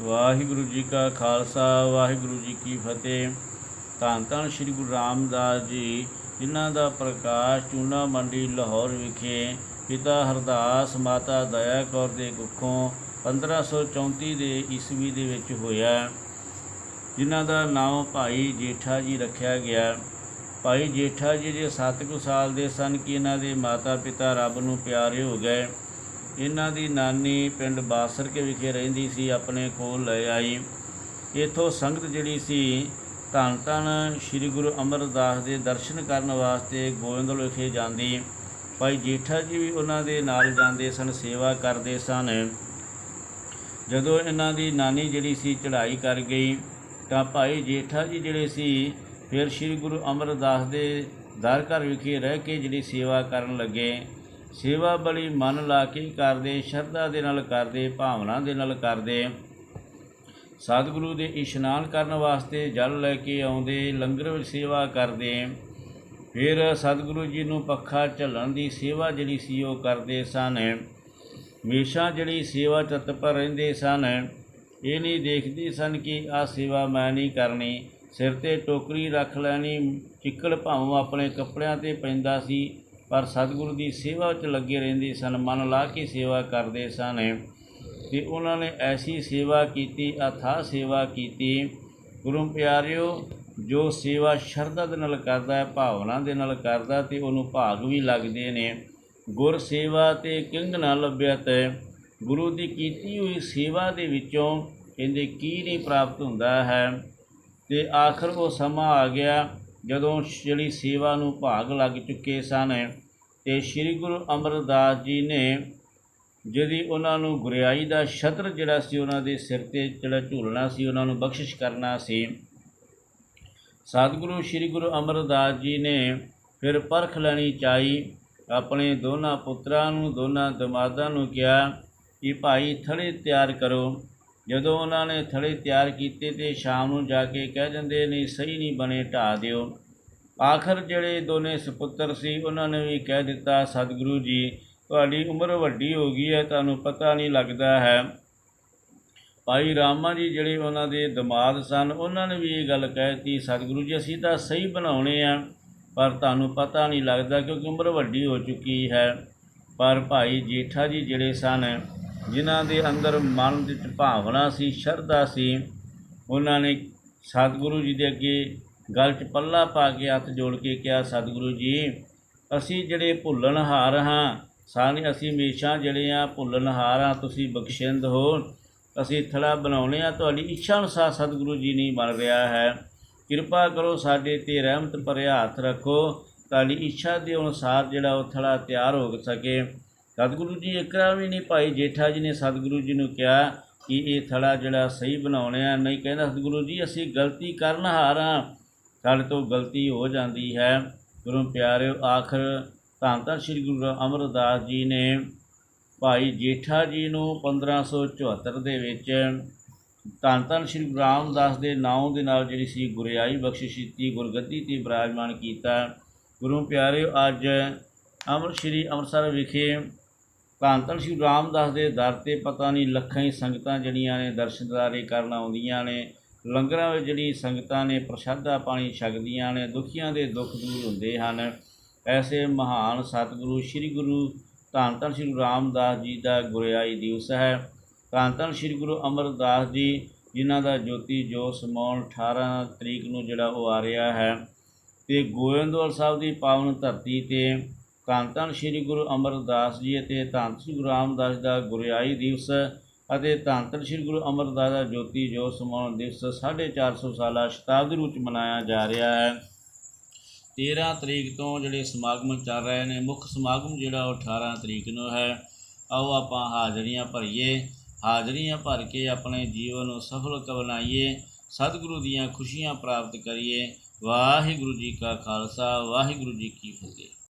ਵਾਹਿਗੁਰੂ ਜੀ ਕਾ ਖਾਲਸਾ, ਵਾਹਿਗੁਰੂ ਜੀ ਕੀ ਫਤਿਹ। ਧੰਨ ਧੰਨ ਸ੍ਰੀ ਗੁਰੂ ਰਾਮਦਾਸ ਜੀ, ਜਿਨ੍ਹਾਂ ਦਾ ਪ੍ਰਕਾਸ਼ ਚੂਨਾ ਮੰਡੀ ਲਾਹੌਰ ਵਿਖੇ ਪਿਤਾ ਹਰਦਾਸ ਮਾਤਾ ਦਇਆ ਕੌਰ ਦੇ ਕੁੱਖੋਂ 1534 ਦੇ ਈਸਵੀ ਦੇ ਵਿੱਚ ਹੋਇਆ। ਜਿਨ੍ਹਾਂ ਦਾ ਨਾਮ ਭਾਈ ਜੇਠਾ ਜੀ ਰੱਖਿਆ ਗਿਆ। ਭਾਈ ਜੇਠਾ ਜੀ ਜੇ 7 ਕੁ ਸਾਲ ਦੇ ਸਨ ਕਿ ਇਹਨਾਂ ਦੇ ਮਾਤਾ ਪਿਤਾ ਰੱਬ ਨੂੰ ਪਿਆਰੇ ਹੋ ਗਏ। ਇਹਨਾਂ ਦੀ ਨਾਨੀ ਪਿੰਡ ਬਾਸਰਕੇ ਵਿਖੇ ਰਹਿੰਦੀ ਸੀ, ਆਪਣੇ ਕੋਲ ਲੈ ਆਈ। ਇਥੋਂ ਸੰਗਤ ਜਿਹੜੀ ਸੀ, ਧੰਨ ਧੰਨ ਸ੍ਰੀ ਗੁਰੂ ਅਮਰਦਾਸ ਦੇ ਦਰਸ਼ਨ ਕਰਨ ਵਾਸਤੇ ਗੋਇੰਦਲ ਵਿਖੇ ਜਾਂਦੀ। ਭਾਈ ਜੇਠਾ ਜੀ ਵੀ ਉਹਨਾਂ ਦੇ ਨਾਲ ਜਾਂਦੇ ਸਨ, ਸੇਵਾ ਕਰਦੇ ਸਨ। ਜਦੋਂ ਇਹਨਾਂ ਦੀ ਨਾਨੀ ਜਿਹੜੀ ਸੀ, ਚੜ੍ਹਾਈ ਕਰ ਗਈ, ਤਾਂ ਭਾਈ ਜੇਠਾ ਜੀ ਜਿਹੜੇ ਸੀ, ਫਿਰ ਸ੍ਰੀ ਗੁਰੂ ਅਮਰਦਾਸ ਦੇ ਦਰ ਘਰ ਵਿਖੇ ਰਹਿ ਕੇ ਜਿਹੜੀ ਸੇਵਾ ਕਰਨ ਲੱਗੇ। ਸੇਵਾ ਬਲੀ ਮਨ ਲਾ ਕੇ ਕਰਦੇ, ਸ਼ਰਧਾ ਦੇ ਨਾਲ ਕਰਦੇ, ਭਾਵਨਾ ਦੇ ਨਾਲ ਕਰਦੇ। ਸਤਿਗੁਰੂ ਦੇ ਇਸ਼ਨਾਨ ਕਰਨ ਵਾਸਤੇ ਜਲ ਲੈ ਕੇ ਆਉਂਦੇ, ਲੰਗਰ ਵਿੱਚ ਸੇਵਾ ਕਰਦੇ। ਫਿਰ ਸਤਿਗੁਰੂ ਜੀ ਨੂੰ ਪੱਖਾ ਝੱਲਣ ਦੀ ਸੇਵਾ ਜਿਹੜੀ ਸੀ ਉਹ ਕਰਦੇ ਸਨ। ਹਮੇਸ਼ਾ ਜਿਹੜੀ ਸੇਵਾ ਤਤਪਰ ਰਹਿੰਦੇ ਸਨ। ਇਹ ਨਹੀਂ ਦੇਖਦੇ ਸਨ ਕਿ ਆ ਸੇਵਾ ਮੈਂ ਨਹੀਂ ਕਰਨੀ। ਸਿਰ ਤੇ ਟੋਕਰੀ ਰੱਖ ਲੈਣੀ, ਚਿੱਕੜ ਭਾਵੇਂ ਆਪਣੇ ਕੱਪੜਿਆਂ ਤੇ ਪੈਂਦਾ ਸੀ। ਪਰ ਸਤਿਗੁਰੂ ਦੀ ਸੇਵਾ ਵਿੱਚ ਲੱਗੇ ਰਹਿੰਦੇ ਸਨ, ਮਨ ਲਾ ਕੇ ਸੇਵਾ ਕਰਦੇ ਸਨ ਤੇ ਉਹਨਾਂ ਨੇ ਐਸੀ ਸੇਵਾ ਕੀਤੀ, ਅਥਾਹ ਸੇਵਾ ਕੀਤੀ। ਗੁਰੂ ਪਿਆਰਿਓ, ਜੋ ਸੇਵਾ ਸ਼ਰਧਾ ਦੇ ਨਾਲ ਕਰਦਾ ਹੈ, ਭਾਵਨਾ ਦੇ ਨਾਲ ਕਰਦਾ ਤੇ ਉਹਨੂੰ ਭਾਗ ਵੀ ਲੱਗਦੇ ਨੇ। ਗੁਰ ਸੇਵਾ ਤੇ ਕਿੰਗ ਨਾ ਲੱਭਿਆ ਲੱਭਿਅਤ ਗੁਰੂ ਦੀ ਕੀਤੀ ਹੋਈ ਸੇਵਾ ਦੇ ਵਿੱਚੋਂ ਕਹਿੰਦੇ ਕੀ ਨਹੀਂ ਪ੍ਰਾਪਤ ਹੁੰਦਾ ਹੈ? ਤੇ ਆਖਰ ਉਹ ਸਮਾਂ ਆ ਗਿਆ। ਜਦੋਂ ਜਿਹੜੀ ਸੇਵਾ ਨੂੰ ਭਾਗ ਲੱਗ ਚੁੱਕੇ ਸਨ ਤੇ ਸ੍ਰੀ ਗੁਰੂ ਅਮਰਦਾਸ ਜੀ ਨੇ ਜਿਹਦੀ ਉਹਨਾਂ ਨੂੰ ਗੁਰਿਆਈ ਦਾ ਛਤਰ ਜਿਹੜਾ ਸੀ ਉਹਨਾਂ ਦੇ ਸਿਰ ਤੇ ਜਿਹੜਾ ਝੂਲਣਾ ਸੀ, ਉਹਨਾਂ ਨੂੰ ਬਖਸ਼ਿਸ਼ ਕਰਨਾ ਸੀ, ਸਤਿਗੁਰੂ ਸ੍ਰੀ ਗੁਰੂ ਅਮਰਦਾਸ ਜੀ ਨੇ ਫਿਰ ਪਰਖ ਲੈਣੀ ਚਾਹੀ। ਆਪਣੇ ਦੋਨਾਂ ਪੁੱਤਰਾਂ ਨੂੰ, ਦੋਨਾਂ ਦਮਾਦਾਂ ਨੂੰ ਕਿਹਾ ਕਿ ਭਾਈ, ਥੜੇ ਤਿਆਰ ਕਰੋ। ਜਦੋਂ ਉਹਨਾਂ ਨੇ ਥੜੇ ਤਿਆਰ ਕੀਤੇ ਤੇ ਸ਼ਾਮ ਨੂੰ ਜਾ ਕੇ ਕਹਿ ਦਿੰਦੇ ਨਹੀਂ ਸਹੀ ਨਹੀਂ ਬਣੇ ਢਾ ਦਿਓ। ਆਖਰ ਜਿਹੜੇ ਦੋਨੇ ਸੁਪੁੱਤਰ ਸੀ, ਉਹਨਾਂ ਨੇ ਵੀ ਕਹਿ ਦਿੱਤਾ, ਸਤਿਗੁਰੂ ਜੀ, ਤੁਹਾਡੀ ਉਮਰ ਵੱਡੀ ਹੋ ਗਈ ਹੈ, ਤੁਹਾਨੂੰ ਪਤਾ ਨਹੀਂ ਲੱਗਦਾ ਹੈ। ਭਾਈ ਰਾਮਾ ਜੀ ਜਿਹੜੇ ਉਹਨਾਂ ਦੇ ਦਿਮਾਗ ਸਨ, ਉਹਨਾਂ ਨੇ ਵੀ ਇਹ ਗੱਲ ਕਹਿਤੀ ਸਤਿਗੁਰੂ ਜੀ, ਅਸੀਂ ਤਾਂ ਸਹੀ ਬਣਾਉਣੇ ਆ, ਪਰ ਤੁਹਾਨੂੰ ਪਤਾ ਨਹੀਂ ਲੱਗਦਾ ਕਿਉਂਕਿ ਉਮਰ ਵੱਡੀ ਹੋ ਚੁੱਕੀ ਹੈ। ਪਰ ਭਾਈ ਜੇਠਾ ਜੀ ਜਿਹੜੇ ਸਨ ਜਿਨ੍ਹਾਂ ਦੇ ਅੰਦਰ ਮਨ ਵਿੱਚ ਭਾਵਨਾ ਸੀ, ਸ਼ਰਧਾ ਸੀ, ਉਹਨਾਂ ਨੇ ਸਤਿਗੁਰੂ ਜੀ ਦੇ ਅੱਗੇ ਗਲ 'ਚ ਪੱਲਾ ਪਾ ਕੇ ਹੱਥ ਜੋੜ ਕੇ ਕਿਹਾ, ਸਤਿਗੁਰੂ ਜੀ, ਅਸੀਂ ਜਿਹੜੇ ਭੁੱਲਣਹਾਰ ਹਾਂ, ਸਾਰੇ ਅਸੀਂ ਹਮੇਸ਼ਾ ਜਿਹੜੇ ਆ ਭੁੱਲਣਹਾਰ ਹਾਂ, ਤੁਸੀਂ ਬਖਸ਼ਿੰਦ ਹੋ। ਅਸੀਂ ਥੜਾ ਬਣਾਉਣੇ ਆ, ਤੁਹਾਡੀ ਇੱਛਾ ਅਨੁਸਾਰ ਸਤਿਗੁਰੂ ਜੀ ਨਹੀਂ ਬਣ ਰਿਹਾ ਹੈ। ਕਿਰਪਾ ਕਰੋ ਸਾਡੇ ਤੇ ਰਹਿਮਤ ਭਰਿਆ ਹੱਥ ਰੱਖੋ, ਤੁਹਾਡੀ ਇੱਛਾ ਦੇ ਅਨੁਸਾਰ ਜਿਹੜਾ ਉਹ ਥੜਾ ਤਿਆਰ ਹੋ ਸਕੇ। ਸਤਿਗੁਰੂ ਜੀ ਇਕਰਾ ਵੀ ਨਹੀਂ ਭਾਈ, ਜੇਠਾ ਜੀ ਨੇ ਸਤਿਗੁਰੂ ਜੀ ਨੂੰ ਕਿਹਾ ਕਿ ਇਹ ਥੜਾ ਜਿਹੜਾ ਸਹੀ ਬਣਾਉਣੇ ਆ। ਨਹੀਂ ਕਹਿੰਦਾ ਸਤਿਗੁਰੂ ਜੀ, ਅਸੀਂ ਗਲਤੀ ਕਰਨ ਹਾਰਾਂ ਸਾਡੇ ਤੋਂ ਗਲਤੀ ਹੋ ਜਾਂਦੀ ਹੈ। ਗੁਰੂ ਪਿਆਰਿਓ, ਆਖਰ ਧੰਨ ਧੰਨ ਸ੍ਰੀ ਗੁਰੂ ਅਮਰਦਾਸ ਜੀ ਨੇ ਭਾਈ ਜੇਠਾ ਜੀ ਨੂੰ 1574 ਦੇ ਵਿੱਚ ਧੰਨ ਧੰਨ ਸ੍ਰੀ ਗੁਰੂ ਰਾਮਦਾਸ ਦੇ ਨਾਮ ਦੇ ਨਾਲ ਜਿਹੜੀ ਸੀ ਗੁਰਿਆਈ ਬਖਸ਼ਿਸ਼ ਗੁਰਗੱਦੀ ਤੇ ਬਿਰਾਜਮਾਨ ਕੀਤਾ। ਗੁਰੂ ਪਿਆਰਿਓ, ਅੱਜ ਅੰਮ੍ਰਿਤ ਸ੍ਰੀ ਅੰਮ੍ਰਿਤਸਰ ਵਿਖੇ ਧੰਨ ਧੰਨ ਸ੍ਰੀ ਰਾਮਦਾਸ ਦੇ ਦਰ ਤੇ ਪਤਾ ਨਹੀਂ ਲੱਖਾਂ ਹੀ ਸੰਗਤਾਂ ਜਿਹੜੀਆਂ ਨੇ ਦਰਸ਼ਨਦਾਰੇ ਕਰਨ ਆਉਂਦੀਆਂ ਨੇ, ਲੰਗਰਾਂ ਵਿੱਚ ਜਿਹੜੀ ਸੰਗਤਾਂ ਨੇ ਪ੍ਰਸ਼ਾਦਾ ਪਾਣੀ ਛਕਦੀਆਂ ਨੇ, ਦੁਖੀਆਂ ਦੇ ਦੁੱਖ ਦੂਰ ਹੁੰਦੇ ਹਨ। ਐਸੇ ਮਹਾਨ ਸਤਿਗੁਰੂ ਸ੍ਰੀ ਗੁਰੂ ਧੰਨ ਧੰਨ ਸ੍ਰੀ ਰਾਮਦਾਸ ਜੀ ਦਾ ਗੁਰਿਆਈ ਦਿਵਸ ਹੈ। ਧੰਨ ਧੰਨ ਸ੍ਰੀ ਗੁਰੂ ਅਮਰਦਾਸ ਜੀ, ਜਿਨ੍ਹਾਂ ਦਾ ਜੋਤੀ ਜੋ ਸਮਾਉਣ 18 ਤਰੀਕ ਨੂੰ ਜਿਹੜਾ ਉਹ ਆ ਰਿਹਾ ਹੈ। ਤੇ ਗੋਇੰਦਵਾਲ ਸਾਹਿਬ ਦੀ ਪਾਵਨ ਧਰਤੀ ਤੇ ਧੰਨ ਧੰਨ ਸ੍ਰੀ ਗੁਰੂ ਅਮਰਦਾਸ ਜੀ ਅਤੇ ਧੰਨ ਸ੍ਰੀ ਗੁਰੂ ਰਾਮਦਾਸ ਦਾ ਗੁਰਿਆਈ ਦਿਵਸ ਅਤੇ ਧੰਨ ਧੰਨ ਸ੍ਰੀ ਗੁਰੂ ਅਮਰਦਾਸ ਦਾ ਜੋਤੀ ਜੋਤ ਸਮਾਉਣ ਦਿਵਸ 450 ਸਾਲਾ ਸ਼ਤਾਬਦੀ ਰੂਪ ਚ ਮਨਾਇਆ ਜਾ ਰਿਹਾ ਹੈ। 13 ਤਰੀਕ ਤੋਂ ਜਿਹੜੇ ਸਮਾਗਮ ਚੱਲ ਰਹੇ ਨੇ, ਮੁੱਖ ਸਮਾਗਮ ਜਿਹੜਾ ਉਹ 18 ਤਰੀਕ ਨੂੰ ਹੈ। ਆਓ ਆਪਾਂ ਹਾਜ਼ਰੀਆਂ ਭਰੀਏ, ਹਾਜ਼ਰੀਆਂ ਭਰ ਕੇ ਆਪਣੇ ਜੀਵਨ ਨੂੰ ਸਫਲ ਬਣਾਈਏ, ਸਤਿਗੁਰੂ ਦੀਆਂ ਖੁਸ਼ੀਆਂ ਪ੍ਰਾਪਤ ਕਰੀਏ। ਵਾਹਿਗੁਰੂ ਜੀ ਕਾ ਖਾਲਸਾ, ਵਾਹਿਗੁਰੂ ਜੀ ਕੀ ਫਤਿਹ।